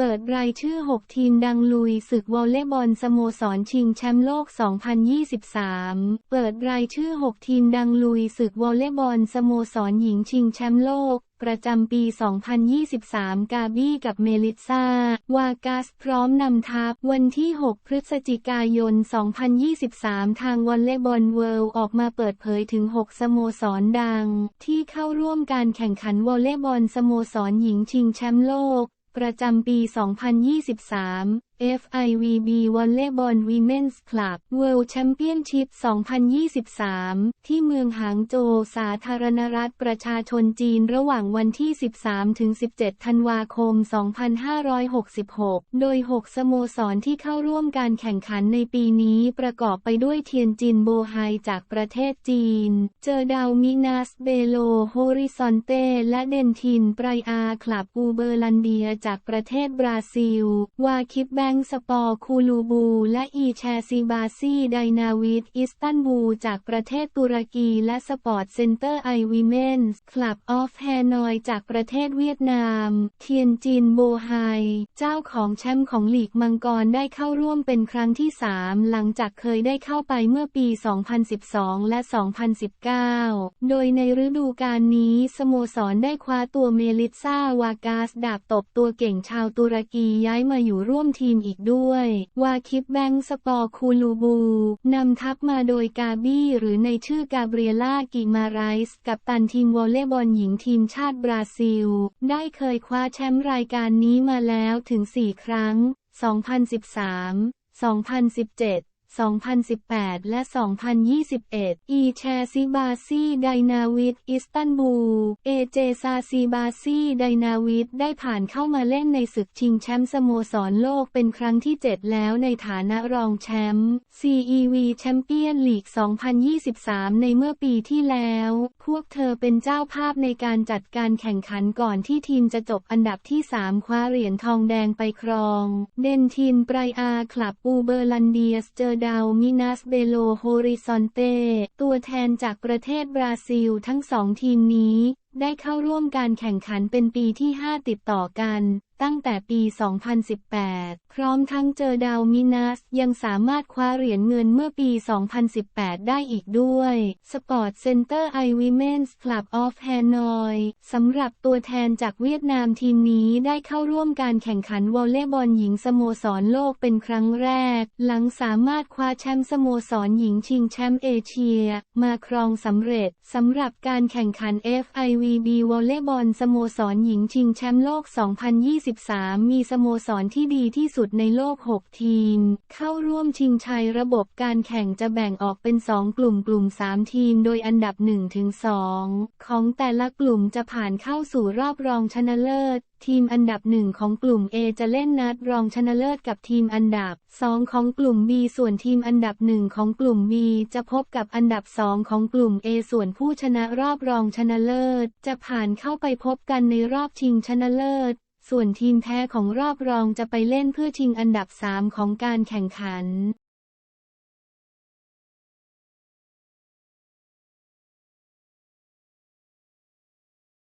เปิดรายชื่อ 6 ทีมดังลุยศึกวอลเลย์บอลสโมสรชิงแชมป์โลก 2023 เปิดรายชื่อ 6 ทีมดังลุยศึกวอลเลย์บอลสโมสรหญิงชิงแชมป์โลก ประจำปี 2023 กาบี้กับเมลิซาวากัสพร้อมนำทัพ วันที่ 6 พฤศจิกายน 2023 ทางวอลเลย์บอลเวิลด์ออกมาเปิดเผยถึง 6 สโมสรดัง ที่เข้าร่วมการแข่งขันวอลเลย์บอลสโมสรหญิงชิงแชมป์โลก ประจำปี 2023 FIVB Volleyball Women's Club World Championship 2023 ที่เมืองหางโจวสาธารณรัฐประชาชนจีนระหว่างวันที่ 13-17 ธันวาคม 2566 โดย 6 สโมสรที่เข้าร่วมการแข่งขันในปีนี้ประกอบไปด้วยเทียนจินโบไฮจากประเทศจีน เจอดาวมินาสเบโลโฮริซอนเตและเดนทินไบรอาคลับอูเบอร์ลันเดียจากประเทศบราซิล วาคิดแบงสปอร์คูลูบู และอีแชซีบาซีไดนาวิดอิสตันบูลจากประเทศตุรกีและสปอร์ตเซ็นเตอร์ไอวิเมนส์คลับออฟแฮนอยจากประเทศเวียดนาม เทียนจินโบไฮ เจ้าของแชมป์ของหลีกมังกรได้เข้าร่วมเป็นครั้งที่ 3 หลังจากเคยได้เข้าไปเมื่อปี 2012 และ 2019 โดยในฤดูกาลนี้สโมสรได้คว้าตัวเมลิซาวากาสดาบตบตัวเก่งชาวตุรกีย้ายมาอยู่ร่วมทีมอีกด้วย วาคิปแบงสปอร์คูลูบู นำทัพมาโดยกาบี้หรือในชื่อกาเบรียล่ากิมาไรส์กับตันทีมวอลเลย์บอลหญิงทีมชาติบราซิล ได้เคยคว้าแชมป์รายการนี้มาแล้วถึง 4 ครั้ง 2013 2017 2018 และ 2021 อีแชซิบาซีไดนาวิดอิสตันบูล เอเจซาซีบาซีไดนาวิดได้ผ่านเข้ามาเล่นในศึกชิงแชมป์สโมสรโลกเป็นครั้งที่ 7 แล้วในฐานะรองแชมป์ CEV แชมเปี้ยนลีก 2023 ในเมื่อปีที่แล้ว พวกเธอเป็นเจ้าภาพในการจัดการแข่งขันก่อนที่ทีมจะจบอันดับที่ 3 คว้าเหรียญทองแดงไปครอง เดนทินไบรอาคลับอูเบอร์ลันเดียสเจอดาวมินาสเบโลโฮริซอนเต ตัวแทนจากประเทศบราซิลทั้งสองทีมนี้ได้เข้าร่วมการแข่งขันเป็นปีที่ 5 ติดต่อกัน ตั้งแต่ปี 2018 พร้อมทั้งเจอดาวมินัส ยังสามารถคว้าเหรียญเงินเมื่อปี 2018 ได้อีกด้วย Sport Center I Women's Club of Hanoi สำหรับตัวแทนจากเวียดนามทีมนี้ได้เข้าร่วมการแข่งขันวอลเลย์บอลหญิงสโมสรโลกเป็นครั้งแรก หลังสามารถคว้าแชมป์สโมสรหญิงชิงแชมป์เอเชีย มาครองสำเร็จสำหรับการแข่งขัน FIVB วอลเลย์บอลสโมสรหญิงชิงแชมป์โลก 2023 มีสโมสรที่ดีที่สุดในโลก 6 ทีม เข้าร่วมชิงชัยระบบการแข่งจะแบ่งออกเป็น 2 กลุ่มกลุ่ม 3 ทีม โดยอันดับ 1-2 ของแต่ละกลุ่มจะผ่านเข้าสู่รอบรองชนะเลิศทีมอันดับหนึ่งของกลุ่ม A จะเล่นนัดรองชนะเลิศกับทีมอันดับ 2 ของกลุ่ม B ส่วนทีมอันดับหนึ่งของกลุ่ม B จะพบกับอันดับ 2 ของกลุ่ม A ส่วนผู้ชนะรอบรองชนะเลิศ จะผ่านเข้าไปพบกันในรอบชิงชนะเลิศ ส่วนทีมแพ้ของรอบรองจะไปเล่นเพื่อชิงอันดับ 3 ของการแข่งขัน